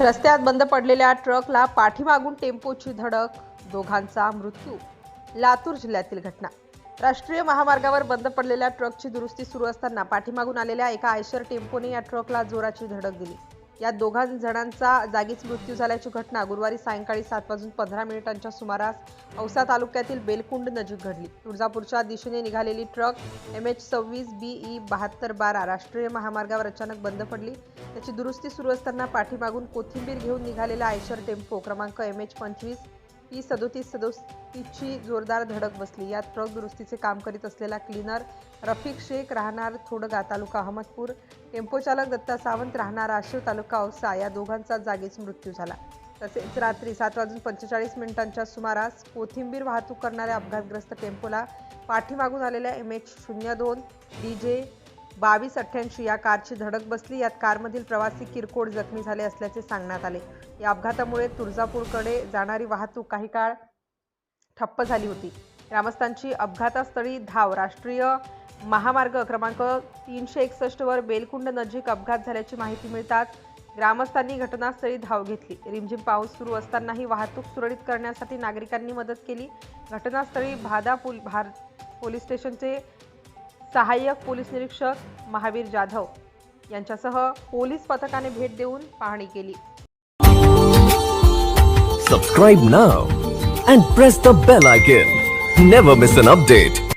रस्त्यात बंद पडलेल्या ट्रकला पाठीमागून टेम्पोची धडक दोघांचा मृत्यू. लातूर जिल्ह्यातील घटना. राष्ट्रीय महामार्गावर बंद पडलेल्या ट्रकची दुरुस्ती सुरू असताना पाठीमागून आलेल्या एका आयशर टेम्पोने या ट्रकला जोराची धडक दिली. या दोघां जणांचा जागीच मृत्यू झाल्याची घटना गुरुवारी सायंकाळी सात वाजून पंधरा मिनिटांच्या सुमारास औसा तालुक्यातील बेलकुंड नजीक घडली. तुळजापूरच्या दिशेने निघालेली ट्रक एम एच सव्वीस बी ई बहात्तर बारा राष्ट्रीय महामार्गावर अचानक बंद पडली. त्याची दुरुस्ती सुरू असताना पाठीमागून कोथिंबीर घेऊन निघालेला आयशर टेम्पो क्रमांक एम एच पंचवीस पी सदोतीस सदोतीसची जोरदार धडक बसली. यात ट्रक दुरुस्तीचे काम करीत असलेला क्लीनर रफिक शेख राहणार थोडगा तालुका अहमदपूर. टेम्पोचालक दत्ता सावंत राहणार आशिव तालुका औसा. या दोघांचा जागीच मृत्यू झाला. तसेच रात्री सात वाजून पंचेचाळीस मिनिटांच्या सुमारास कोथिंबीर वाहतूक करणाऱ्या अपघातग्रस्त टेम्पोला पाठीमागून आलेल्या एम एच शून्य दोन डी जे बावीस अठ्ठ्याऐंशी या कारची धडक बसली. यात कारमधील प्रवासी किरकोळ जखमी झाले असल्याचे सांगण्यात आले. या अपघातामुळे तुळजापूरकडे जाणारी वाहतूक काही काळ ठप्प झाली होती. ग्रामस्थांची अपघातास्थळी धाव. राष्ट्रीय महामार्ग क्रमांक तीनशे एकसष्टवर बेलकुंड नजीक अपघात झाल्याची माहिती मिळताच ग्रामस्थांनी घटनास्थळी धाव घेतली. रिमझिम पाऊस सुरू असतानाही वाहतूक सुरळीत करण्यासाठी नागरिकांनी मदत केली. घटनास्थळी भादा पोल भार पोलीस स्टेशनचे सहाय्यक पोलीस निरीक्षक महावीर जाधव यांच्यासह पोलीस पथकाने भेट देऊन पाहणी केली. सबस्क्राईब ना and press the bell icon never miss an update